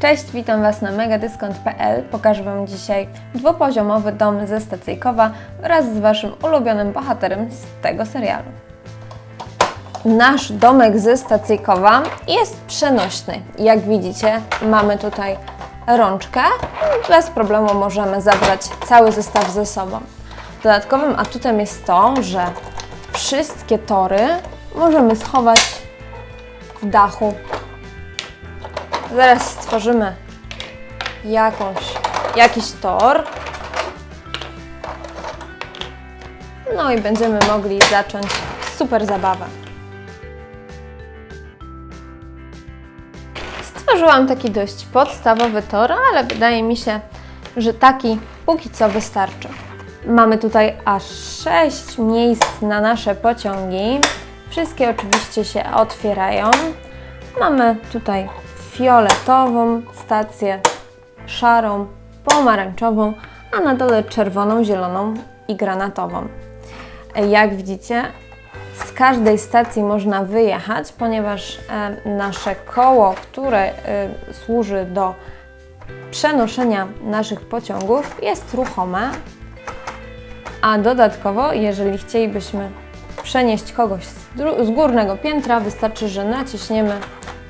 Cześć, witam Was na megadyskont.pl. Pokażę Wam dzisiaj dwupoziomowy dom ze Stacyjkowa wraz z Waszym ulubionym bohaterem z tego serialu. Nasz domek ze Stacyjkowa jest przenośny. Jak widzicie, mamy tutaj rączkę. Bez problemu możemy zabrać cały zestaw ze sobą. Dodatkowym atutem jest to, że wszystkie tory możemy schować w dachu Zaraz stworzymy jakąś, jakiś tor. No i będziemy mogli zacząć super zabawę. Stworzyłam taki dość podstawowy tor, ale wydaje mi się, że taki póki co wystarczy. Mamy tutaj aż 6 miejsc na nasze pociągi. Wszystkie oczywiście się otwierają. Mamy tutaj fioletową stację, szarą, pomarańczową, a na dole czerwoną, zieloną i granatową. Jak widzicie, z każdej stacji można wyjechać, ponieważ e, nasze koło, które e, służy do przenoszenia naszych pociągów, jest ruchome, a dodatkowo, jeżeli chcielibyśmy przenieść kogoś z, z górnego piętra, wystarczy, że naciśniemy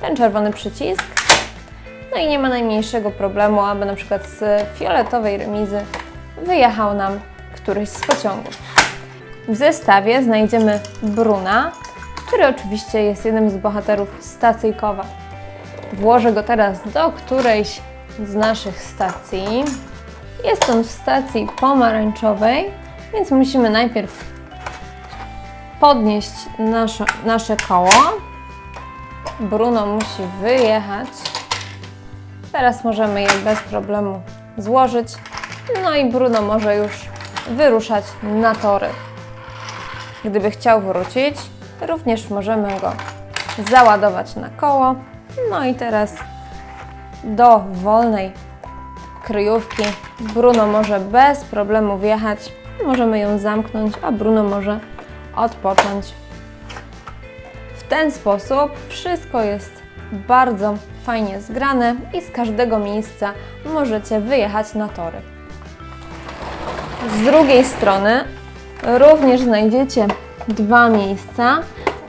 ten czerwony przycisk. No i nie ma najmniejszego problemu, aby na przykład z fioletowej remizy wyjechał nam któryś z pociągów. W zestawie znajdziemy Bruna, który oczywiście jest jednym z bohaterów stacyjkowa. Włożę go teraz do którejś z naszych stacji. Jest on w stacji pomarańczowej, więc musimy najpierw podnieść nasze, nasze koło. Bruno musi wyjechać. Teraz możemy je bez problemu złożyć. No i Bruno może już wyruszać na tory. Gdyby chciał wrócić, również możemy go załadować na koło. No i teraz do wolnej kryjówki Bruno może bez problemu wjechać. Możemy ją zamknąć, a Bruno może odpocząć w ten sposób wszystko jest bardzo fajnie zgrane i z każdego miejsca możecie wyjechać na tory. Z drugiej strony również znajdziecie dwa miejsca,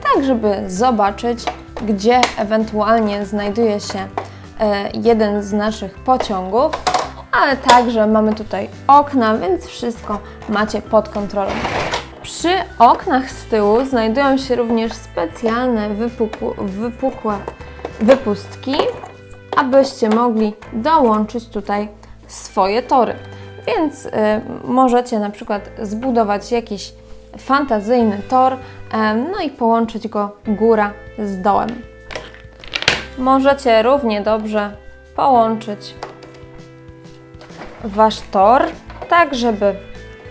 tak żeby zobaczyć, gdzie ewentualnie znajduje się e, jeden z naszych pociągów, ale także mamy tutaj okna, więc wszystko macie pod kontrolą. Przy oknach z tyłu znajdują się również specjalne wypukłe, wypukłe wypustki, abyście mogli dołączyć tutaj swoje tory. Więc y, możecie na przykład zbudować jakiś fantazyjny tor, y, no i połączyć go góra z dołem. Możecie równie dobrze połączyć Wasz tor, tak żeby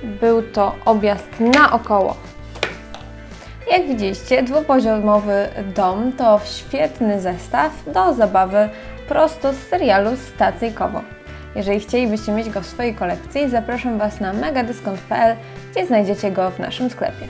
był to objazd naokoło. Jak widzieliście, dwupoziomowy dom to świetny zestaw do zabawy prosto z serialu Stacyjkowo. Jeżeli chcielibyście mieć go w swojej kolekcji, zapraszam Was na megadyskont.pl, gdzie znajdziecie go w naszym sklepie.